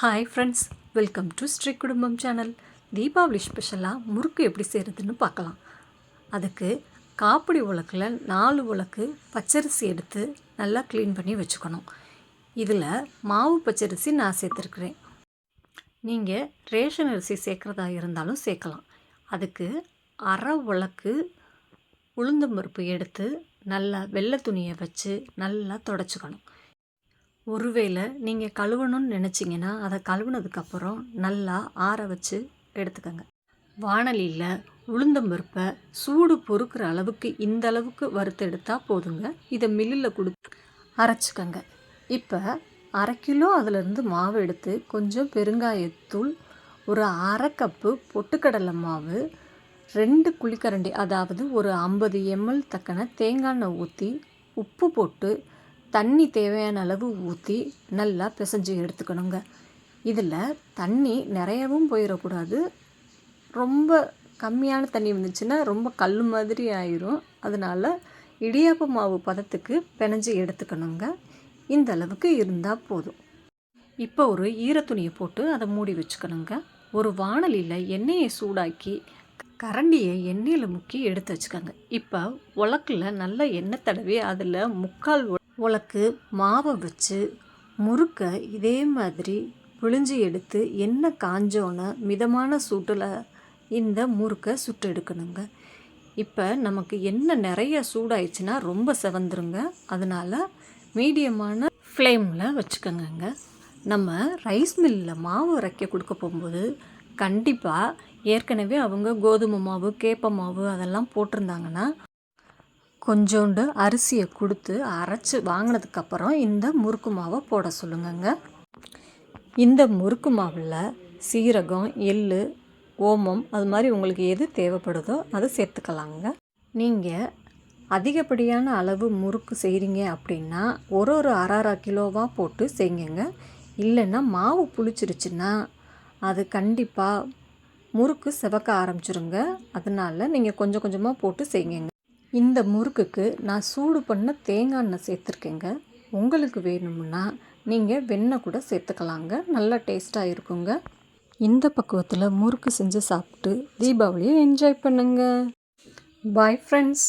Hi friends welcome to Sri Kudumbam channel Deepavali ஸ்பெஷலாக முறுக்கு எப்படி செய்கிறதுன்னு பார்க்கலாம். அதுக்கு காப்பிடி உலக்கில் நாலு உலக்கு பச்சரிசி எடுத்து நல்லா க்ளீன் பண்ணி வச்சுக்கணும். இதில் மாவு பச்சரிசி நான் சேர்த்துருக்குறேன். நீங்கள் ரேஷன் அரிசி சேர்க்குறதா இருந்தாலும் சேர்க்கலாம். அதுக்கு அரை உலக்கு உளுந்தம்பருப்பு எடுத்து நல்லா வெள்ளை துணியை வச்சு நல்லா தொடச்சிக்கணும். ஒருவேளை நீங்கள் கழுவணும்னு நினச்சிங்கன்னா அதை கழுவுனதுக்கப்புறம் நல்லா ஆற வச்சு எடுத்துக்கோங்க. வானலியில் உளுந்தம்பருப்பை சூடு பொறுக்கிற அளவுக்கு இந்த அளவுக்கு வறுத்து எடுத்தால் போதுங்க. இதை மில்லில் கொடுத்து அரைச்சிக்கோங்க. இப்போ அரை கிலோ அதிலேருந்து மாவு எடுத்து கொஞ்சம் பெருங்காயத்தூள் ஒரு அரை கப்பு பொட்டுக்கடலை மாவு ரெண்டு குழிக்கரண்டி அதாவது ஒரு ஐம்பது எம்எல் தக்கன தேங்காய் எண்ணெய் ஊற்றி உப்பு போட்டு தண்ணி தேவையான அளவு ஊற்றி நல்லா பிசைஞ்சு எடுத்துக்கணுங்க. இதில் தண்ணி நிறையவும் போயிடக்கூடாது ரொம்ப கம்மியான தண்ணி வந்துச்சுன்னா ரொம்ப கல் மாதிரி ஆயிரும். அதனால் இடியாப்ப மாவு பதத்துக்கு பிணைஞ்சு எடுத்துக்கணுங்க. இந்த அளவுக்கு இருந்தால் போதும். இப்போ ஒரு ஈரத்துணியை போட்டு அதை மூடி வச்சுக்கணுங்க. ஒரு வானலியில் எண்ணெயை சூடாக்கி கரண்டியை எண்ணெயில் முக்கி எடுத்து வச்சுக்கோங்க. இப்போ உலக்கில் நல்ல எண்ணெய் தடவி அதில் முக்கால் உலக்கு மாவை வச்சு முறுக்கை இதே மாதிரி புழிஞ்சி எடுத்து எண்ணெய் காஞ்சோன்னு மிதமான சூட்டில் இந்த முறுக்கை சுட்டு எடுக்கணுங்க இப்போ நமக்கு எண்ணெய் நிறைய சூடாயிடுச்சுன்னா ரொம்ப செவந்துருங்க. அதனால் மீடியமான ஃப்ளேமில் வச்சுக்கோங்க நம்ம ரைஸ் மில்லில் மாவு அரைக்க கொடுக்க போகும்போது கண்டிப்பாக ஏற்கனவே அவங்க கோதுமை மாவு கேப்ப மாவு அதெல்லாம் போட்டிருந்தாங்கன்னா கொஞ்சோண்டு அரிசியை கொடுத்து அரைச்சி வாங்கினதுக்கப்புறம் இந்த முறுக்கு மாவை போட சொல்லுங்கங்க. இந்த முறுக்கு மாவில் சீரகம் எள் ஓமம் அது மாதிரி உங்களுக்கு எது தேவைப்படுதோ அதை சேர்த்துக்கலாங்க. நீங்கள் அதிகப்படியான அளவு முறுக்கு செய்கிறீங்க அப்படின்னா ஒரு ஒரு அரை அரை கிலோவாக போட்டு செய்யுங்க. இல்லைன்னா மாவு புளிச்சிருச்சுன்னா அது கண்டிப்பாக முறுக்கு செவக்க ஆரம்பிச்சிருங்க. அதனால் நீங்கள் கொஞ்சம் கொஞ்சமாக போட்டு செய்யுங்க. இந்த முறுக்குக்கு நான் சூடு பண்ண தேங்காய் எண்ணெய் சேர்த்துருக்கேங்க. உங்களுக்கு வேணும்னா நீங்கள் வெண்ணெய் கூட சேர்த்துக்கலாங்க. நல்லா டேஸ்ட்டாக இருக்குங்க. இந்த பக்குவத்தில் முறுக்கு செஞ்சு சாப்பிட்டு தீபாவளியை என்ஜாய் பண்ணுங்கள் பாய் ஃப்ரெண்ட்ஸ்.